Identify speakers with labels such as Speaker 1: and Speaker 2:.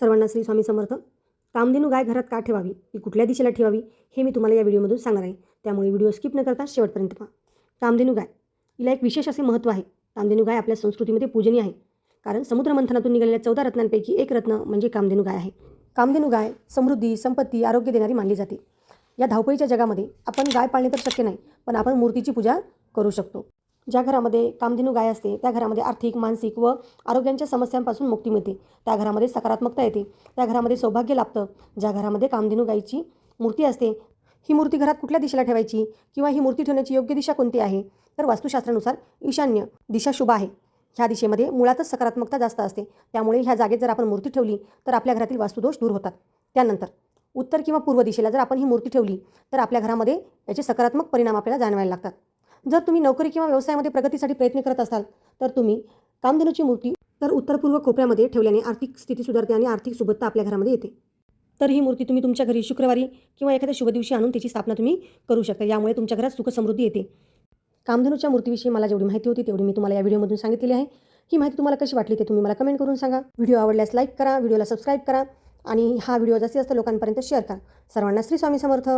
Speaker 1: सर्वांना श्री स्वामी समर्थ. कामधेनू गाय घरात का ठेवावी? ती कुठल्या दिशेला ठेवावी? हे मी तुम्हाला या व्हिडिओमधून सांगणार आहे. त्यामुळे व्हिडिओ स्किप न करता शेवटपर्यंत पहा. कामधेनू गाय. हिला एक विशेष असे महत्त्व आहे. कामधेनू गाय आपल्या संस्कृतीमध्ये पूजनीय आहे. कारण समुद्रमंथनातून निघालेल्या चौदा रत्नांपैकी एक रत्न म्हणजे कामधेनू गाय आहे. कामधेनू गाय समृद्धी संपत्ती आरोग्य देणारी मानली जाते. या धावपळीच्या जगामध्ये आपण गाय पाळणे तर शक्य नाही पण आपण मूर्तीची पूजा करू शकतो. ज्या घरामध्ये कामधेनू गाय असते त्या घरामध्ये आर्थिक मानसिक व आरोग्यांच्या समस्यांपासून मुक्ती मिळते. त्या घरामध्ये सकारात्मकता येते. त्या घरामध्ये सौभाग्य लाभतं. ज्या घरामध्ये कामधेनू गायची मूर्ती असते ही मूर्ती घरात कुठल्या दिशेला ठेवायची किंवा ही मूर्ती ठेवण्याची योग्य दिशा कोणती आहे? तर वास्तुशास्त्रानुसार ईशान्य दिशा शुभ आहे. ह्या दिशेमध्ये मुळातच सकारात्मकता जास्त असते. त्यामुळे ह्या जागेत जर आपण मूर्ती ठेवली तर आपल्या घरातील वास्तुदोष दूर होतात. त्यानंतर उत्तर किंवा पूर्व दिशेला जर आपण ही मूर्ती ठेवली तर आपल्या घरामध्ये याचे सकारात्मक परिणाम आपल्याला जाणवायला लागतात. जर तुम्ही नोकरी किंवा व्यवसायामध्ये प्रगतीसाठी प्रयत्न करत असाल तर तुम्ही कामधेनूची मूर्ती तर उत्तर पूर्व कोपऱ्यामध्ये ठेवल्याने आर्थिक स्थिती सुधारते आणि आर्थिक सुबत्ता आपल्या घरामध्ये येते. तर ही मूर्ती तुम्ही तुमच्या घरी शुक्रवारी किंवा एखाद्या शुभ दिवशी आणून त्याची स्थापना तुम्ही करू शकता. यामुळे तुमच्या घरात सुखसमृद्धी येते. कामधेनूच्या मूर्तीविषयी मला जेवढी माहिती होती तेवढी मी तुम्हाला या व्हिडिओमधून सांगितलेली आहे. ही माहिती तुम्हाला कशी वाटली ते तुम्ही मला कमेंट करून सांगा. व्हिडिओ आवडल्यास लाईक करा व्हिडिओला सबस्क्राईब करा आणि हा व्हिडिओ जास्तीत जास्त लोकांपर्यंत शेअर करा. सर्वांना श्री स्वामी समर्थ.